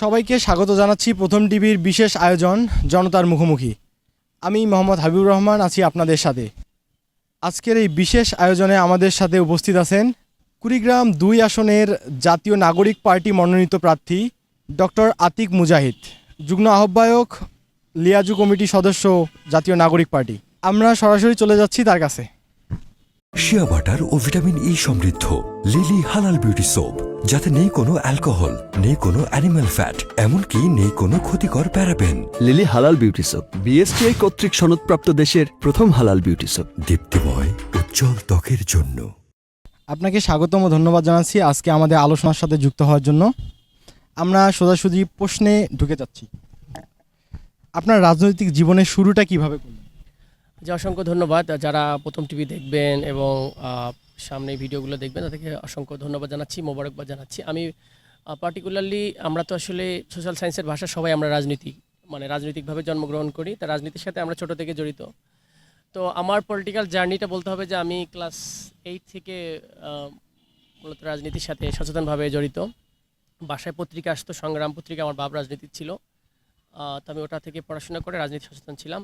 সবাইকে স্বাগত জানাচ্ছি প্রথম টিভির বিশেষ আয়োজন, জনতার মুখোমুখি। আমি মোহাম্মদ হাবিবুর রহমান আছি আপনাদের সাথে। আজকের এই বিশেষ আয়োজনে আমাদের সাথে উপস্থিত আছেন কুড়িগ্রাম দুই আসনের জাতীয় নাগরিক পার্টি মনোনীত প্রার্থী ডক্টর আতিক মুজাহিদ, যুগ্ম আহ্বায়ক, লিয়াজু কমিটি সদস্য জাতীয় নাগরিক পার্টি। আমরা সরাসরি চলে যাচ্ছি তার কাছে। শিয়া বাটার ও ভিটামিন ই সমৃদ্ধ। লিলি হালাল বিউটি সোপ যাতে নেই কোনো অ্যালকোহল নেই কোনো অ্যানিমাল ফ্যাট এমনকি নেই কোনো ক্ষতিকর paraben. Lily halal beauty soap BSTI কর্তৃক সনদপ্রাপ্ত দেশের প্রথম হালাল বিউটি সোপ। দীপ্তিময় উজ্জ্বল ত্বকের জন্য। আপনাকে স্বাগতম ও ধন্যবাদ জানাচ্ছি আজকে আমাদের আলোচনার সাথে যুক্ত হওয়ার জন্য। আমরা সোজাসুজি প্রশ্নে ঢুকে যাচ্ছি। আপনার রাজনৈতিক জীবনের শুরুটা কীভাবে করলেন? যে অসংখ্য ধন্যবাদ, যারা প্রথম টিভি দেখবেন এবং সামনে ভিডিওগুলো দেখবেন, তাদেরকে অসংখ্য ধন্যবাদ জানাচ্ছি, মোবারকবাদ জানাচ্ছি। আমি পার্টিকুলারলি আমরা তো আসলে সোশ্যাল সায়েন্সের ভাষা সবাই আমরা রাজনীতি মানে রাজনৈতিকভাবে জন্মগ্রহণ করি, তা রাজনীতির সাথে আমরা ছোট থেকে জড়িত। তো আমার পলিটিক্যাল জার্নিটা বলতে হবে যে আমি ক্লাস এইট থেকে মূলত রাজনীতির সাথে সচেতনভাবে জড়িত। বাসায় পত্রিকা আসতো, সংগ্রাম পত্রিকা, আমার বাপ রাজনীতি ছিল। তো আমি ওটা থেকে পড়াশোনা করে রাজনীতি সচেতন ছিলাম।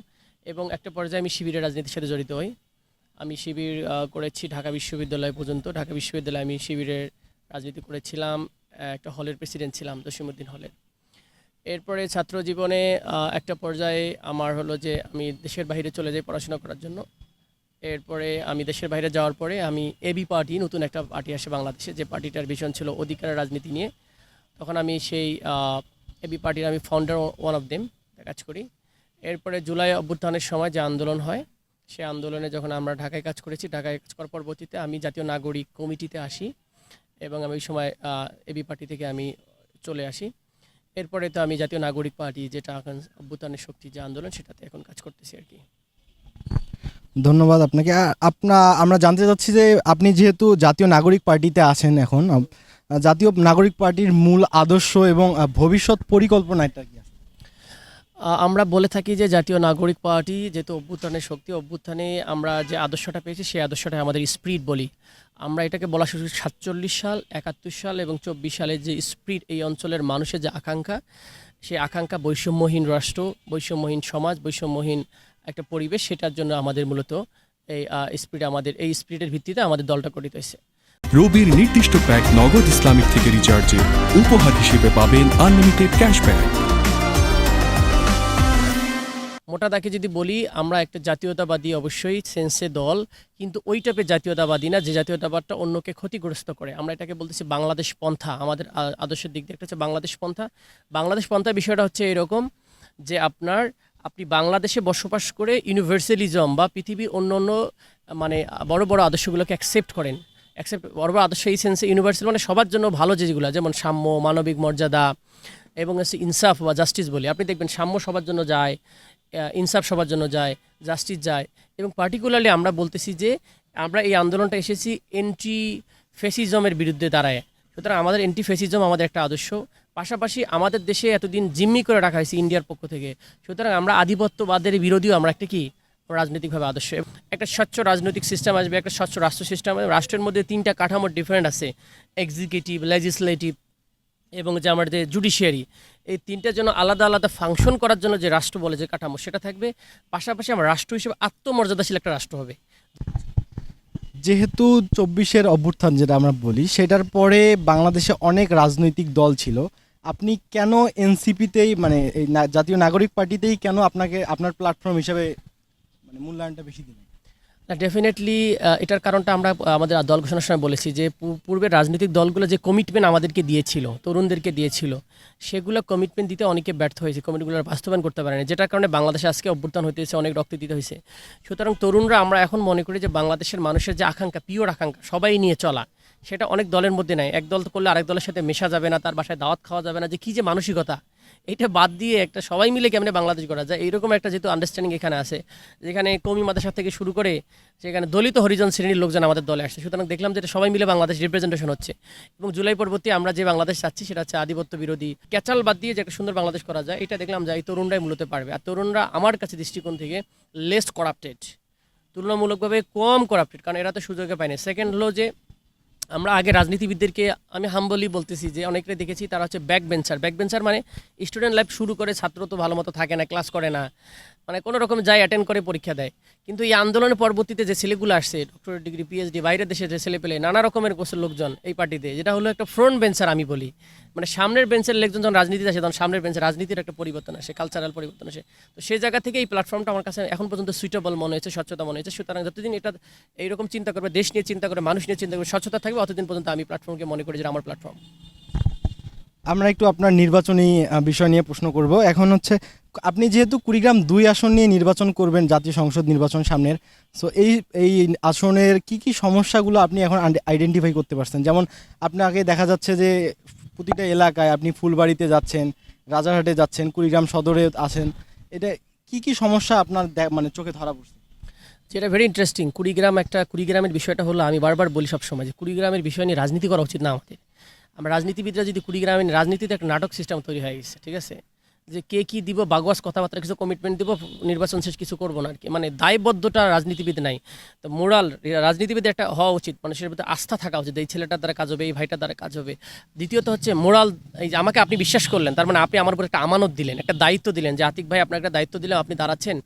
এবং একটা পর্যায়ে আমি শিবিরের রাজনীতির সাথে জড়িত হই। আমি শিবির করেছি ঢাকা বিশ্ববিদ্যালয় পর্যন্ত। ঢাকা বিশ্ববিদ্যালয়ে আমি শিবিরের রাজনীতি করেছিলাম। একটা হলের প্রেসিডেন্ট ছিলাম জসিমুদ্দিন হলের। এরপরে ছাত্র জীবনে একটা পর্যায়ে আমার হলো যে আমি দেশের বাইরে চলে যাই পড়াশোনা করার জন্য। এরপরে আমি দেশের বাইরে যাওয়ার পরে আমি এবি পার্টি, নতুন একটা পার্টি আসে বাংলাদেশে। যে পার্টিটার ভিশন ছিল অধিকারের রাজনীতি নিয়ে। তখন আমি সেই এবি পার্টির আমি ফাউন্ডার ওয়ান অফ দেম কাজ করি। এরপরে জুলাই অভ্যুত্থানের সময় যে আন্দোলন হয় সে আন্দোলনে যখন আমরা ঢাকায় কাজ করেছি ঢাকায় কাজ করার পরবর্তীতে আমি জাতীয় নাগরিক কমিটিতে আসি এবং আমি ওই সময় এবি পার্টি থেকে আমি চলে আসি। এরপরে তো আমি জাতীয় নাগরিক পার্টি যেটা এখন অভ্যুত্থানের শক্তি যে আন্দোলন সেটাতে এখন কাজ করতেছি আর কি। ধন্যবাদ আপনাকে। আপনা আমরা জানতে চাচ্ছি যে আপনি যেহেতু জাতীয় নাগরিক পার্টিতে আছেন এখন জাতীয় নাগরিক পার্টির মূল আদর্শ এবং ভবিষ্যৎ পরিকল্পনাটা কি? আছে? আহ, আমরা বলে থাকি যে জাতীয় নাগরিক পার্টি যেহেতু অভ্যুত্থানের শক্তি অভ্যুত্থানে আমরা যে আদর্শটা পেয়েছি, সেই আদর্শটা আমাদের স্প্রিট বলি। আমরা এটাকে বলা শুরু সাতচল্লিশ সাল, একাত্তর সাল এবং চব্বিশ সালে যে স্প্রিট এই অঞ্চলের মানুষের যে আকাঙ্ক্ষা, সেই আকাঙ্ক্ষা বৈষম্যহীন রাষ্ট্র, বৈষম্যহীন সমাজ, বৈষম্যহীন একটা পরিবেশ, সেটার জন্য আমাদের মূলত এই স্প্রিট আমাদের, এই স্প্রিটের ভিত্তিতে আমাদের দলটা গঠিত হয়েছে। রবির নির্দিষ্ট প্যাক নগদ ইসলামিক থেকে রিচার্জে উপহার হিসেবে পাবেন আনলিমিটেড ক্যাশব্যাক মোটা দাগে যদি বলি, আমরা একটা জাতীয়তাবাদী অবশ্যই সেন্সে দল, কিন্তু ওই টাইপের জাতীয়তাবাদী না, যে জাতীয়তাবাদটা অন্যকে ক্ষতিগ্রস্ত করে। আমরা এটাকে বলতেছি বাংলাদেশ পন্থা। আমাদের আদর্শের দিক দিয়ে একটা হচ্ছে বাংলাদেশ পন্থা। বাংলাদেশ পন্থা বিষয়টা হচ্ছে এরকম যে আপনার, আপনি বাংলাদেশে বসবাস করে ইউনিভার্সালিজম বা পৃথিবীর অন্য অন্য মানে বড় বড় আদর্শগুলোকে অ্যাকসেপ্ট করেন। অ্যাকসেপ্ট বড় বড় আদর্শ এই সেন্সে ইউনিভার্সাল মানে সবার জন্য ভালো যেগুলো, যেমন সাম্য, মানবিক মর্যাদা এবং হচ্ছে ইনসাফ বা জাস্টিস বলি। আপনি দেখবেন সাম্য সবার জন্য যায় ইনসাফ সবার জন্য যায় জাস্টিস যায়। এবং পার্টিকুলারলি আমরা বলতেছি যে, আমরা এই আন্দোলনটা এসেছি এন্টি ফেসিজমের বিরুদ্ধে দাঁড়ায়। সুতরাং আমাদের এন্টি ফেসিজম আমাদের একটা আদর্শ। পাশাপাশি আমাদের দেশে এতদিন জিম্মি করে রাখা হয়েছে ইন্ডিয়ার পক্ষ থেকে। সুতরাং আমরা আধিপত্যবাদের বিরোধীও আমরা একটা কি? রাজনৈতিকভাবে আদর্শ। একটা স্বচ্ছ রাজনৈতিক সিস্টেম আসবে, একটা স্বচ্ছ রাষ্ট্র সিস্টেম রাষ্ট্রের মধ্যে তিনটা কাঠামোর ডিফারেন্ট আছে। এক্সিকিউটিভ লেজিসলেটিভ এবং যে আমাদের জুডিশিয়ারি এই তিনটার জন্য আলাদা আলাদা ফাংশন করার জন্য যে রাষ্ট্র বলে যে কাঠামো, সেটা থাকবে। পাশাপাশি আমরা রাষ্ট্র হিসেবে আত্মমর্যাদাশীল একটা রাষ্ট্র হবে। যেহেতু চব্বিশের অভ্যুত্থান যেটা আমরা বলি, সেটার পরে বাংলাদেশে অনেক রাজনৈতিক দল ছিল। আপনি কেন এনসিপিতেই মানে এই জাতীয় নাগরিক পার্টিতেই কেন আপনাকে, আপনার প্ল্যাটফর্ম হিসেবে মানে মূল্যায়নটা বেশি দিলেন? ডেফিনেটলি এটার কারণটা আমরা আমাদের দল ঘোষণার সময় বলেছি যে পূর্বের রাজনৈতিক দলগুলো যে কমিটমেন্ট আমাদেরকে দিয়েছিল, তরুণদেরকে দিয়েছিল, সেগুলো কমিটমেন্ট দিতে অনেকে ব্যর্থ হয়েছে কমিটগুলো বাস্তবায়ন করতে পারেনি, যেটার কারণে বাংলাদেশে আজকে অভ্যুত্থান হতেছে অনেক রক্ত দিতে হয়েছে। সুতরাং তরুণরা আমরা এখন মনে করি যে বাংলাদেশের মানুষের যে আকাঙ্ক্ষা পিওর আকাঙ্ক্ষা, সবাই নিয়ে চলা সেটা অনেক দলের মধ্যে নাই এক দল করলে আরেক দলের সাথে মেশা যাবে না, তার বাসায় দাওয়াত খাওয়া যাবে না, যে কী যে মানসিকতা। এটা বাদ দিয়ে একটা সবাই মিলে কেমনে বাংলাদেশ করা যায়? এইরকম একটা যেহেতু আন্ডারস্ট্যান্ডিং এখানে আছে, যেখানে কমি মাদ্রাসা থেকে শুরু করে সেখানে দলিত হরিজন শ্রেণির লোকজন আমাদের দলে আসছে। সুতরাং দেখলাম যে এটা সবাই মিলে বাংলাদেশ রিপ্রেজেন্টেশন হচ্ছে। এবং জুলাই পরবর্তী আমরা যে বাংলাদেশ চাচ্ছি, সেটা হচ্ছে আধিপত্য বিরোধী ক্যাচাল বাদ দিয়ে যে একটা সুন্দর বাংলাদেশ করা যায়, এটা দেখলাম যে এই তরুণরাই মূলত পারবে। আর তরুণরা আমার কাছে দৃষ্টিকোণ থেকে লেস করাপ্টেড তুলনামূলকভাবে কম করাপ্টেড কারণ এরা তো সুযোগে পায়নি। সেকেন্ড হলো যে আমরা আগে রাজনীতিবিদদেরকে আমি হাম্বলি বলতেছি যে অনেকটা দেখেছি, তারা হচ্ছে ব্যাক বেঞ্চার ব্যাক বেঞ্চার মানে স্টুডেন্ট লাইফ শুরু করে ছাত্র তো ভালো মতো থাকে না ক্লাস করে না। মানে কোনো রকম যায় অ্যাটেন্ড করে পরীক্ষা দেয়। কিন্তু এই আন্দোলনের পরবর্তীতে যে ছেলেগুলো আসছে ডক্টর ডিগ্রি পিএইচডি বাইরের দেশে যে ছেলে পেলে, নানা রকমের লোকজন এই পার্টিতে, যেটা হলো একটা ফ্রন্ট বেঞ্চার আমি বলি। মানে সামনের বেঞ্চের লোকজন যখন রাজনীতিতে আসে, তখন সামনের বেঞ্চের রাজনীতির একটা পরিবর্তন আসে কালচারাল পরিবর্তন আসে। তো সেই জায়গা থেকে এই প্ল্যাটফর্মটা আমার কাছে এখন পর্যন্ত সুইটেবল মনে হয়েছে, স্বচ্ছতা মনে হয়েছে। সুতরাং যতদিন এটা এইরকম চিন্তা করবে, দেশ নিয়ে চিন্তা করবে, মানুষ নিয়ে চিন্তা করবে, স্বচ্ছতা থাকবে, অতদিন পর্যন্ত আমি প্ল্যাটফর্মকে মনে করি যে আমার প্ল্যাটফর্ম আমরা একটু আপনার নির্বাচনী বিষয় নিয়ে প্রশ্ন করব। এখন হচ্ছে, আপনি যেহেতু কুড়িগ্রাম দুই আসন নিয়ে নির্বাচন করবেন, জাতীয় সংসদ নির্বাচন সামনের সো এই এই আসনের কি কি সমস্যাগুলো আপনি এখন আইডেন্টিফাই করতে পারছেন? যেমন আপনাকে দেখা যাচ্ছে যে, প্রতিটা এলাকায় আপনি ফুলবাড়িতে যাচ্ছেন, রাজারহাটে যাচ্ছেন, কুড়িগ্রাম সদরে আছেন, এটা কি কি সমস্যা আপনার মানে চোখে ধরা পড়ছে? যেটা ভেরি ইন্টারেস্টিং কুড়িগ্রাম একটা, কুড়িগ্রামের বিষয়টা হলো আমি বারবার বলি সবসময় যে কুড়িগ্রামের বিষয় নিয়ে রাজনীতি করা উচিত না আমাদের। আমরা রাজনীতিবিদরা যদি কুড়িগ্রামের রাজনীতিতে একটা নাটক সিস্টেম তৈরি হয়ে গেছে, ঠিক আছে? যে কে কি দিব বাগওয়াস কথাবার্তা, কিছু কমিটমেন্ট দিব, নির্বাচন শেষ, কিছু করব না, আর কি। মানে দায়বদ্ধটা রাজনীতিবিদ নাই। তো মোরাল রাজনীতিবিদ একটা হওয়া উচিত, মানুষের ভিতরে আস্থা থাকা উচিত এই ছেলেটার দ্বারা কাজ হবে, এই ভাইটার দ্বারা কাজ হবে। দ্বিতীয়ত হচ্ছে মোরাল এই যে আমাকে আপনি বিশ্বাস করলেন, তার মানে আপনি আমার উপর একটা আমানত দিলেন, একটা দায়িত্ব দিলেন যে আতিক ভাই আপনার একটা দায়িত্ব দিলেন আপনি দাঁড়াচ্ছেন,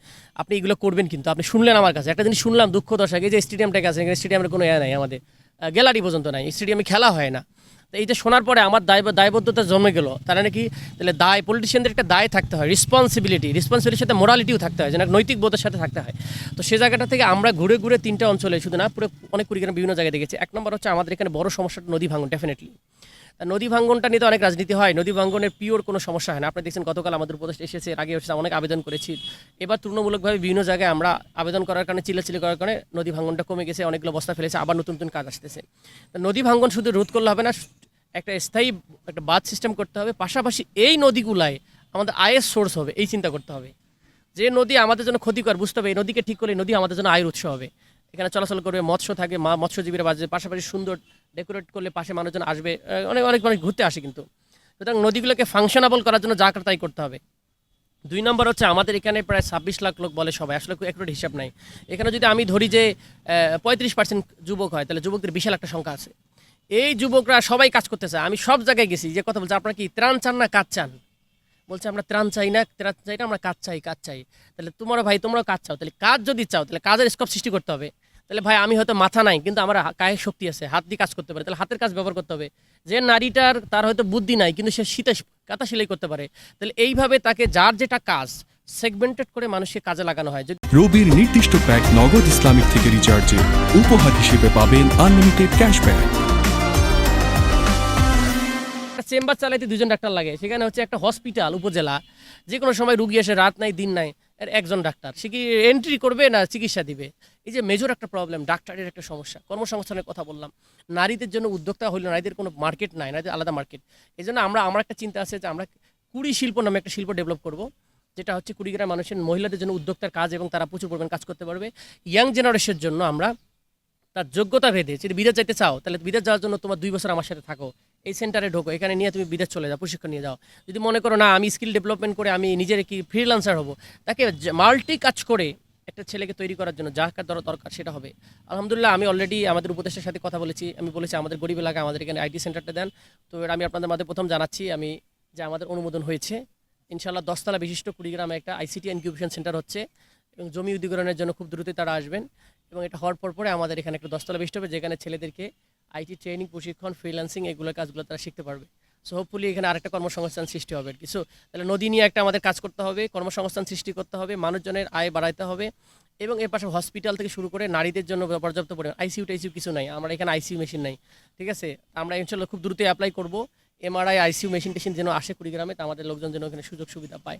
আপনি এগুলো করবেন কিন্তু। আপনি শুনলেন আমার কাছে, একটা জিনিস শুনলাম দুঃখ দশাকে যে স্টেডিয়ামটা আছে স্টেডিয়ামের কোনো ইয়ে নাই আমাদের। গ্যালারি পর্যন্ত নাই স্টেডিয়ামে খেলা হয় না। তো এই যে শোনার পরে আমার দায় দায়বদ্ধতা জমে গেল, তারা নাকি তাহলে দায় পলিটিশিয়ানদের একটা দায় থাকতে হয় রেসপন্সিবিলিটি রেসপন্সিবিলিটির সাথে মোরালিটিও থাকতে হয় যেন নৈতিক বোধের সাথে থাকতে হয়। তো সে জায়গাটা থেকে আমরা ঘুরে ঘুরে তিনটা অঞ্চলে, শুধু না, পুরো অনেক কুড়িগ্রাম বিভিন্ন জায়গায় দেখেছি। এক নম্বর হচ্ছে আমাদের এখানে বড় সমস্যাটা নদী ভাঙন ডেফিনেটলি নদী ভাঙ্গনটা নিয়ে তো অনেক রাজনীতি হয়। নদী ভাঙ্গনের পিওর কোনো সমস্যা হয় না। আপনি দেখছেন গতকাল আমাদের উপদেশ এসেছে আগে এসেছে অনেক আবেদন করেছি। এবার তুলনামূলকভাবে বিভিন্ন জায়গায় আমরা আবেদন করার কারণে, চিল্লাচিল্লি করার কারণে নদী ভাঙ্গনটা কমে গেছে, অনেকগুলো বস্তা ফেলেছে, আবার নতুন নতুন কাজ আসতেছে। নদী ভাঙ্গন শুধু রোধ করলে হবে না, একটা স্থায়ী একটা বাঁধ সিস্টেম করতে হবে। পাশাপাশি এই নদীগুলায় আমাদের আয়ের সোর্স হবে, এই চিন্তা করতে হবে। যে নদী আমাদের জন্য ক্ষতিকর, বুঝতে হবে, এই নদীকে ঠিক করলে নদী আমাদের জন্য আয়ের উৎস হবে। এখানে চলাচল করবে, মৎস্য থাকে, মা মৎস্যজীবীরা বাজবে পাশাপাশি সুন্দর ডেকোরেট করলে পাশে মানুষজন আসবে অনেক অনেক মানুষ ঘুরতে আসে কিন্তু। সুতরাং নদীগুলোকে ফাংশনাবল করার জন্য যা তাই করতে হবে। দুই নম্বর হচ্ছে আমাদের এখানে প্রায় ছাব্বিশ লাখ লোক বলে সবাই, আসলে একটু হিসাব নাই। এখানে যদি আমি ধরি যে পঁয়ত্রিশ পার্সেন্ট যুবক হয়, তাহলে যুবকদের বিশাল একটা সংখ্যা আছে। এই যুবকরা সবাই কাজ করতে চায়। আমি সব জায়গায় গেছি, যে কথা বলছে, আপনারা কি ত্রাণ চান না কাজ চান? বলছে, আমরা ত্রাণ চাই না, ত্রাণ চাই না আমরা কাজ চাই কাজ চাই। তাহলে তোমরা ভাই, তোমরাও কাজ চাও, তাহলে কাজ যদি চাও, তাহলে কাজের স্কোপ সৃষ্টি করতে হবে। তাহলে ভাই আমি হয়তো মাথা নাই কিন্তু আমার হা- কায়ে শক্তি আছে হাত দিয়ে কাজ করতে পারে। তাহলে হাতের কাজ ব্যবহার করতে হবে। যে নারীটার তার হয়তো বুদ্ধি নাই কিন্তু সে শীতে কাতা সেলাই করতে পারে। তাহলে এইভাবে তাকে যার যেটা কাজ সেগমেন্টেড করে মানুষকে কাজে লাগানো হয়। রবির নির্দিষ্ট প্যাক নগদ ইসলামিক থেকে রিচার্জে উপহার হিসেবে পাবেন আনলিমিটেড ক্যাশব্যাক চেম্বার চালাইতে দুজন ডাক্তার লাগে। সেখানে হচ্ছে একটা হসপিটাল উপজেলা। যে কোনো সময় রুগী এসে রাত নাই দিন নাই এর একজন ডাক্তার। সে কি এন্ট্রি করবে না চিকিৎসা দিবে? এই যে মেজর একটা প্রবলেম ডাক্তারের একটা সমস্যা। কর্মসংস্থানের কথা বললাম। নারীদের জন্য উদ্যোক্তা হইল নারীদের কোনো মার্কেট নাই, নারীদের আলাদা মার্কেট এই জন্য আমরা, আমার একটা চিন্তা আছে যে আমরা কুড়ি শিল্প নামে একটা শিল্প ডেভেলপ করব, যেটা হচ্ছে কুড়িগ্রাম মানুষের মহিলাদের জন্য উদ্যোক্তার কাজ এবং তারা প্রচুর পরিমাণ কাজ করতে পারবে। ইয়াং জেনারেশনের জন্য আমরা তার যোগ্যতা ভেদে, যদি বিদেশ যেতে চাও, তাহলে বিদেশ যাওয়ার জন্য তোমার দুই বছর আমার সাথে থাকো। এই সেন্টারে ঢোকো, এখানে নিয়ে তুমি বিদেশ চলে যাও, প্রশিক্ষণ নিয়ে যাও। যদি মনে করো না, আমি স্কিল ডেভেলপমেন্ট করে আমি নিজের কি ফ্রিলান্সার হব, তাকে মাল্টি কাজ করে একটা ছেলেকে তৈরি করার জন্য, যা কাজ দর- দরকার সেটা হবে। আলহামদুলিল্লাহ, আমি অলরেডি আমাদের উপদেশের সাথে কথা বলেছি। আমি বলেছি, আমাদের গরিব এলাকায় আমাদের এখানে আইটি সেন্টারটা দেন। তো আমি আপনাদের মাঝে প্রথম জানাচ্ছি, আমি যে আমাদের অনুমোদন হয়েছে। ইনশাল্লাহ দশতলা বিশিষ্ট কুড়িগ্রামে একটা আইসিটি ইনকিউবেশন সেন্টার হচ্ছে এবং জমি অধিগ্রহণের জন্য খুব দ্রুতই তারা আসবেন এবং এটা হওয়ার পর পরে আমাদের এখানে একটা দশতলা বিশিষ্ট হবে, যেখানে ছেলেদেরকে আইটি ট্রেনিং প্রশিক্ষণ ফ্রিল্যান্সিং এগুলোর কাজগুলো তারা শিখতে পারবে। সো হোপফুলি এখানে আরেকটা কর্মসংস্থান সৃষ্টি হবে আর তাহলে নদী নিয়ে একটা আমাদের কাজ করতে হবে, কর্মসংস্থান সৃষ্টি করতে হবে, মানুষজনের আয় বাড়াইতে হবে এবং এর পাশে হসপিটাল থেকে শুরু করে নারীদের জন্য পর্যাপ্ত পরিমাণ আইসিউ টাইসিউ কিছু নাই, আমরা এখানে আইসিউ মেশিন নাই, ঠিক আছে? আমরা ইনশাল্লাহ খুব দ্রুতই অ্যাপ্লাই করব এমআরআই আইসিউ মেশিন টেশিন যেন আসে কুড়িগ্রামে, তা আমাদের লোকজন যেন এখানে সুযোগ সুবিধা পায়।